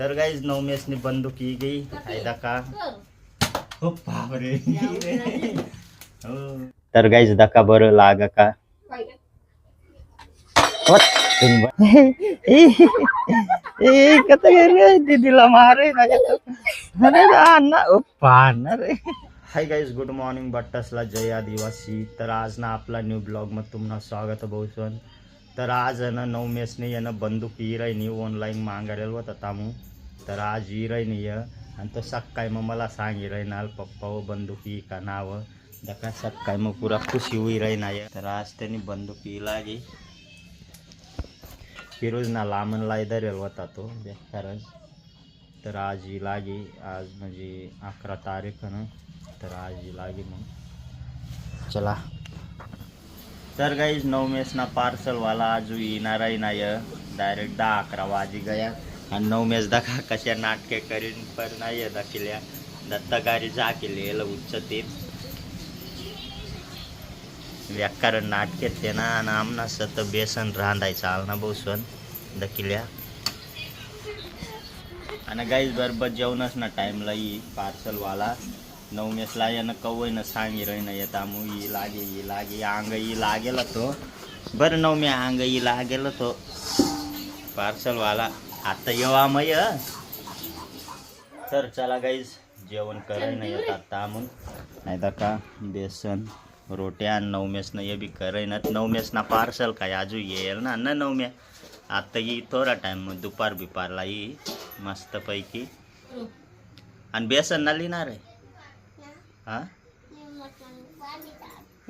तर गाईज नवमेशनी बंदूक ही गई. फायदा का? हो बापरे. हो. तर गाईज दका बरं लागा का? दीदीला मारे ना अरे रे. हाय गाईज गुड मॉर्निंग बट्टसला जय आदिवासी. तर आज ना आपला न्यू ब्लॉगमध्ये तुम्हाला स्वागत बहुसन तर आज आहे ना नऊ मेसने यानं बंदूक हिरायनी ऑनलाईन मागायला होता तामू तर आज हिरायनी य आणि तो सकाळी मग मला सांग हिरायनाल पप्पा व बंदुकी का नाव? दका सकाळी मग पुरा खुशी होई राहीना तर आज त्यांनी बंदुकी लागी. फिरोज ना लांबन लाई धरेल होता तो कारण. तर आज ही लागी. आज म्हणजे अकरा तारीख ना. तर आज ही लागी मग. चला. तर गाईज नऊ मेसना पार्सलवाला आज येणार आहे नाही डायरेक्ट दहा अकरा वाजी गया. आणि नऊ मेस दखा कशा नाटके करीन पण नाही दाखिल्या दत्तगारी जा केली याला उच्चते व्याकरण नाटके ते ना आणि आमना सत बेसन रांधायचं आलना सण दखिल्या आणि गाईज बरोबर जेवणच ना टाईमला ही पार्सलवाला नऊ मेसला यानं कवय ना सांगी रही ना येता मग ई लागे ई लागे अंग ही लागेल तो. बरं नऊ मी अंग ही लागेल तो. पार्सलवाला आता येवा मय. तर चला गाईज जेवण कराय नाही येत आता म्हणून नाही का बेसन रोट्या आणि नवमेसनं ये बी करे ना. नवमेसना पार्सल काय आजू येईल ना. न नवम्या आता येई थोडा टाईम मग दुपार बिपारला ही मस्तपैकी आणि बेसन ना लिहिणार आहे. हा?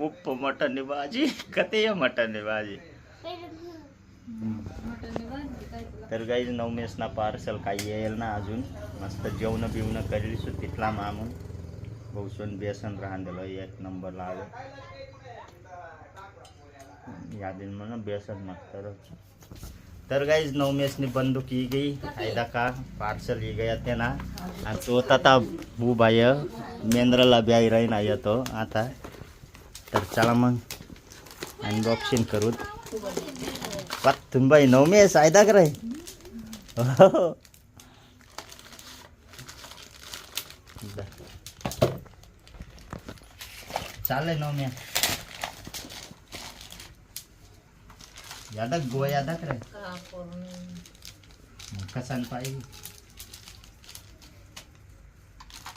उप्प मटन भाजी. कते ये मटन भाजी? तर गाईज नऊ मेसना पार्सल काही येईल ना अजून. मस्त जेवणं बिवणं करेल सु तिथला मामून बहुसून बेसन राहलेलं एक नंबर लाग यादीन म्हणून बेसन मस्त तर गाईज नवमेसनी बंदूक ही गई. फायदा का? पार्सल ही गया ते ना आणि तो आता भू बाय मेंद्राला मेंद्रला ब्याई ना येतो आता. तर चला मग. अनबॉक्सिंग करू. पात तुम्ही नवमेस आयदा करे हो चालेल नवम्या यादा गोवा यादा करे कसान पाहिजे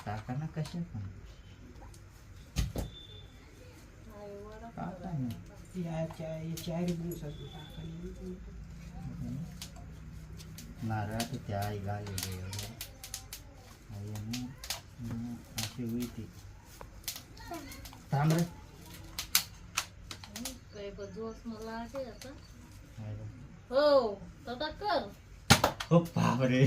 टाका ना कशा पण टाका ना. नारळात त्या आई घालेले अशी होती थांब रे हो तथा कर हो बापरे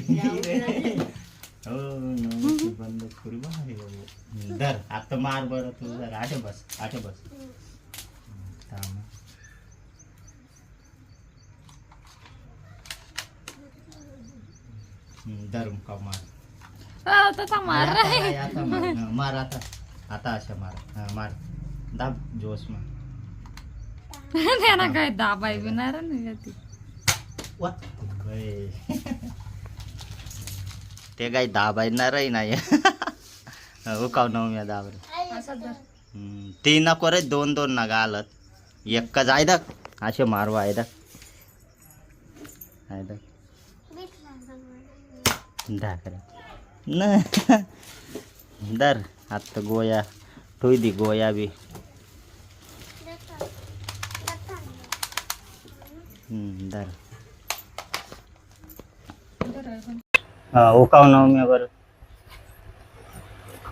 हो नवशी बंद करू भारी बाबू धर आता मार बरं तू जर आठे बस आठे बस थांब हम्म, धर का मार? मार आता मार. मार आता. आता अशा मार. मार. दाब जोश मार. त्यांना काय दाबाई बिणार नाही ती काही दाबायणारही नाही उकाव नवम्या दाबर. ती नको रे दोन दोन ना घालत. एक जायदक असे मारवा आयदक आयदक दाखर न दर आता गोया ठोई दी गोया बी हम्म, दर हा उकाव नवम्या बरं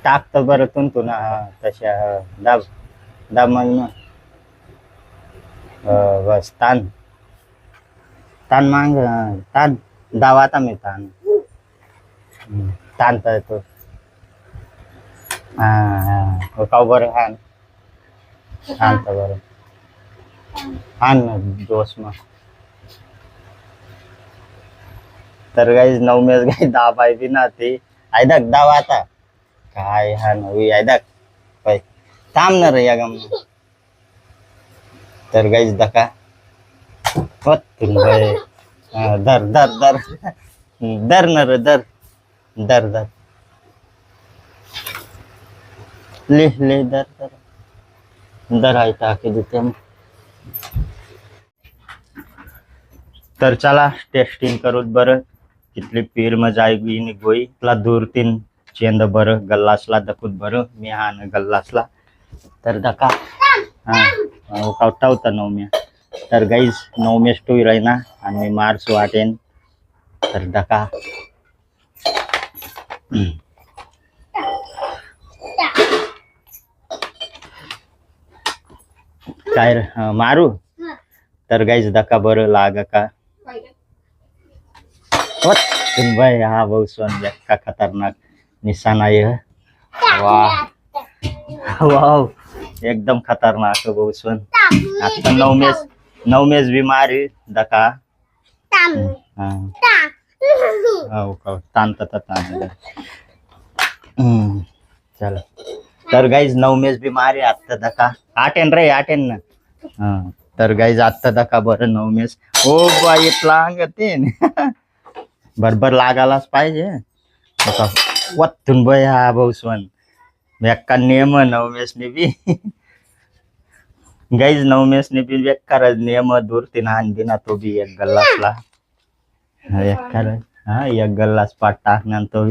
टाकतो बरं तुंतू ना हा तशा हा. दाब दाब मग ना हा, बस ताण ताण मांग हा, ताण दाव आता मी ताण हम्म, ताणता येतो. हा हा. उकाव बरं हान शांत बरं. हान ना जोश मग. तर गाईज नऊ मेस गाई दहा पाय ना ती. आयदाक दाव आता. काय हा नवी आयदाक पाय थांब ना रे या गम तर गाईज दका. होत धर धर धर. धर ना रे धर. दर धर ले ले दर धर दर आहे टाके देते तर चला टेस्टिंग करूत बरं. कितली पीर मजा आई नि गोई. तुला दूर तीन चेंद बरं. गल्लासला दखूत बरं. मी हा न गल्लासला. तर दका. हा कावटा होता नवम्या तर गाईज नवमेश टू राहीना आणि मार्च वाटेन. तर दका. काय मारू? तर गाईज दका बरं लाग का? भाई हा भाऊ सोन का खतरनाक निशाणा आहे वाह. वाव. एकदम खतरनाक भाऊ सोन. आता नवमेश नवमेश बिमारी दका हा. हो का? ताणतात ताण चला. तर गाईज नवमेश बिमारी आत्ता दका आटेन रे आटेन ना. हा तर गाईज आत्ता दका बरं नवमेश ओ बाई इतला ते. बरोबर लागायलाच पाहिजे. वत्तून बय हा भाऊसवन व्यक्का नियम नवमेशने बी. गाईज नवमेशने बी बेकार नियम दूर तीन हान दिना तो बी एक गल्लासला एक्कार हा एक गल्लास पाठ टाकणार तो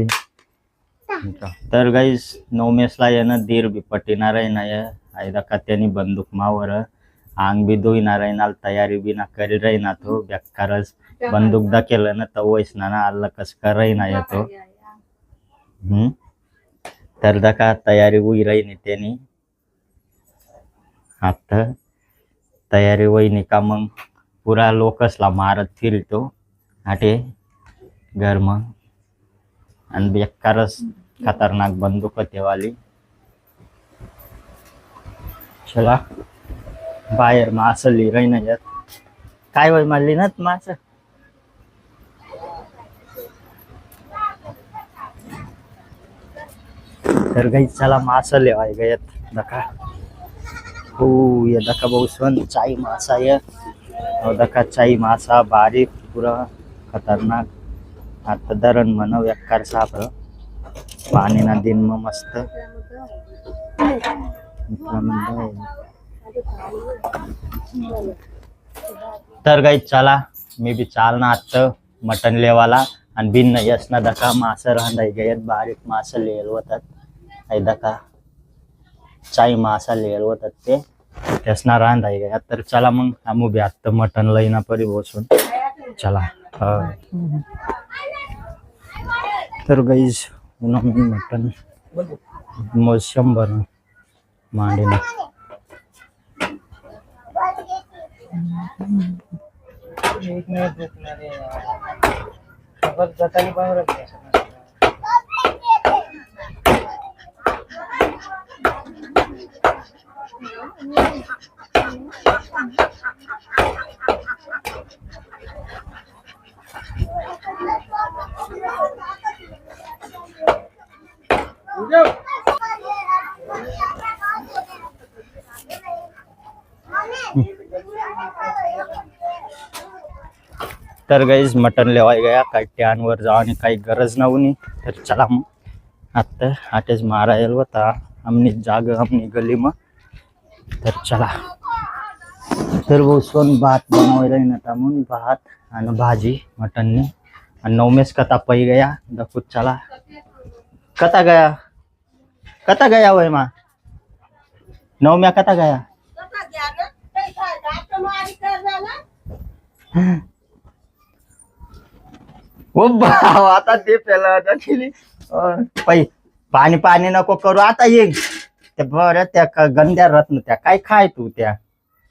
तर गाईज नवमेशला येणं धीर बी पटिणार आहे ना आयदा का त्यांनी बंदूक मावर. आंग बी धुईणार आहे ना तयारी बी ना करी राही ना तो. बेकारच बंदूक दा केलं ना तर वैसना ना आल्ला कस कराय ना येतो हम्म? तर दा का तयारी उई राही नाही त्यांनी. आता तयारी वहिनी का मग? पुरा लोकसला मारत फिरतो. आटे घर मग आणि बेकारच खतरनाक बंदूक तेवाली चला बाहेर मास लिराय ना यात काय वय मारली ना मास तर काही चला मास लेवाय गयत दका हो ये दका भाऊ सण चाई मासा ये हो दका चाई मासा बारीक पुरा खतरनाक. आता धरण म्हणाव एक्कार साप पाणी ना दिन मस्त. तर काही चला मी बी चाल ना आत्ता मटन लेवाला. आणि भिन्न यसना दका मास रांधाय गयत. बारीक मास लिहिल आई दका चाई मासा लिहिल होतात ते यसना रांधाय गयात. तर चला मग आम्ही बी आत्ता मटन लईना परी बसून. चला. हा. तर गाईज पुन्हा मी मटन मग शंभर मांडीना तर गाईज मटन लेवाय गया काही टॅनवर जावानी काही गरज नव्हती तर चला मग. आत्ता आटेच मारायला होता. आमनी जाग आमनी गली मग. तर चला. तर सोन भात बनवायला ना म्हणून भात आणि भाजी मटनने आणि नवमेस कथा पै गया. दखूत चला. कथा गया कथा गया वय मा नवम्या कथा गया ओ भाव आता ते पेला केली पै पाणी पाणी नको करू आता ये ते बरं त्या क- गंध्या रत्न त्या काय खाय तू त्या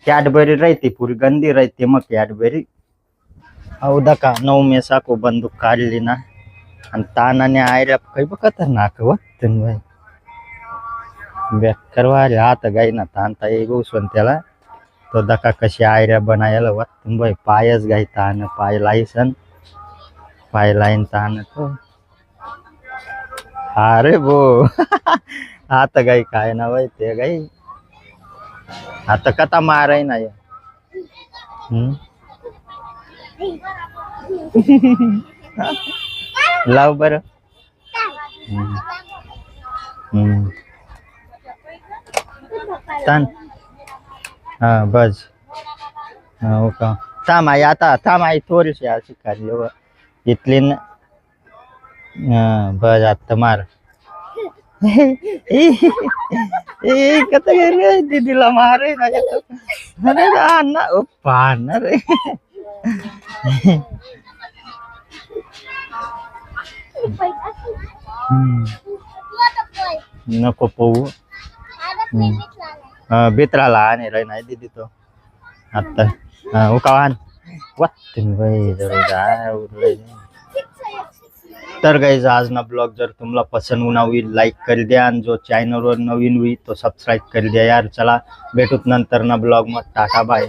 कॅडबरी राहते पुरी गंदी राहते मग कॅडबरी हौदा का नऊ मेसा को बंदूक काढली ना आणि तानाने आयऱ्या काही बघ खतरनाक वाटतं भाई बेकार वारे आता गाई ना तानता ये गोसवन त्याला. तो दका कशी आयऱ्या बनायला वाटतं भाई पायच गाई तान पाय लायसन पाय लाईन तान तो. अरे बो आता गाई काय ना भाई ते गाई आता कथा माराय ना या. हम्म? लाव बर हम्म. हम्म. ताण हा बस हा, हो का थांब आई आता थांब आई थोडीशी अशी काढली व इथली न हा बस आता मार ए कत रे दीदीला मारे ना येतो अरे अण्णा ओ पाहणार रे हम्म. नको पोहू. हा बेत्राला आणि रे नाही दीदी तो. आता. हा हो उकावान वाटतं बाई तर गाईज आज ना ब्लॉग जर तुम्हाला पसंत होणार होईल लाईक कर द्या. आणि जो चॅनलवर नवीन होईल तो सबस्क्राईब कर द्या. यार चला भेटूत नंतर ना ब्लॉग मग टाटा बाय